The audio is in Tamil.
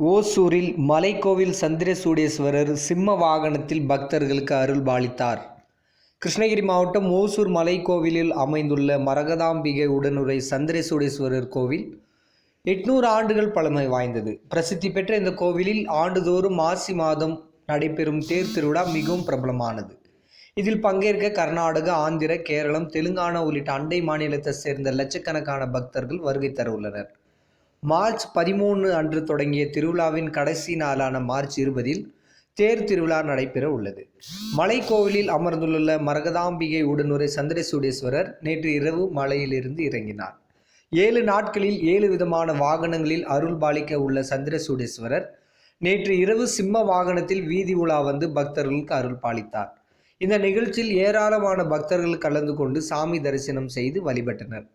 ஓசூரில் மலைக்கோவில் சந்திரசூடேஸ்வரர் சிம்ம வாகனத்தில் பக்தர்களுக்கு அருள் பாலித்தார் கிருஷ்ணகிரி மாவட்டம் ஓசூர் மலைக்கோவிலில் அமைந்துள்ள மரகதாம்பிகை உடனுரை சந்திரசூடேஸ்வரர் கோவில் எட்நூறு ஆண்டுகள் பழமை வாய்ந்தது. பிரசித்தி பெற்ற இந்த கோவிலில் ஆண்டுதோறும் மாசி மாதம் நடைபெறும் தேர் திருவிழா மிகவும் பிரபலமானது. இதில் பங்கேற்க கர்நாடகா ஆந்திர கேரளம் தெலுங்கானா உள்ளிட்ட அண்டை மாநிலத்தை சேர்ந்த லட்சக்கணக்கான பக்தர்கள் வருகை தர உள்ளனர். மார்ச் பதிமூணு அன்று தொடங்கிய திருவிழாவின் கடைசி நாளான மார்ச் இருபதில் தேர் திருவிழா நடைபெற உள்ளது. மலைக்கோவிலில் அமர்ந்துள்ள மரகதாம்பிகை உடனுரை சந்திரசூடேஸ்வரர் நேற்று இரவு மலையிலிருந்து இறங்கினார். ஏழு நாட்களில் ஏழு விதமான வாகனங்களில் அருள் பாலிக்க உள்ள சந்திரசூடேஸ்வரர் நேற்று இரவு சிம்ம வாகனத்தில் வீதி உலா வந்து பக்தர்களுக்கு அருள் பாலித்தார். இந்த நிகழ்ச்சியில் ஏராளமான பக்தர்கள் கலந்து கொண்டு சாமி தரிசனம் செய்து வழிபட்டனர்.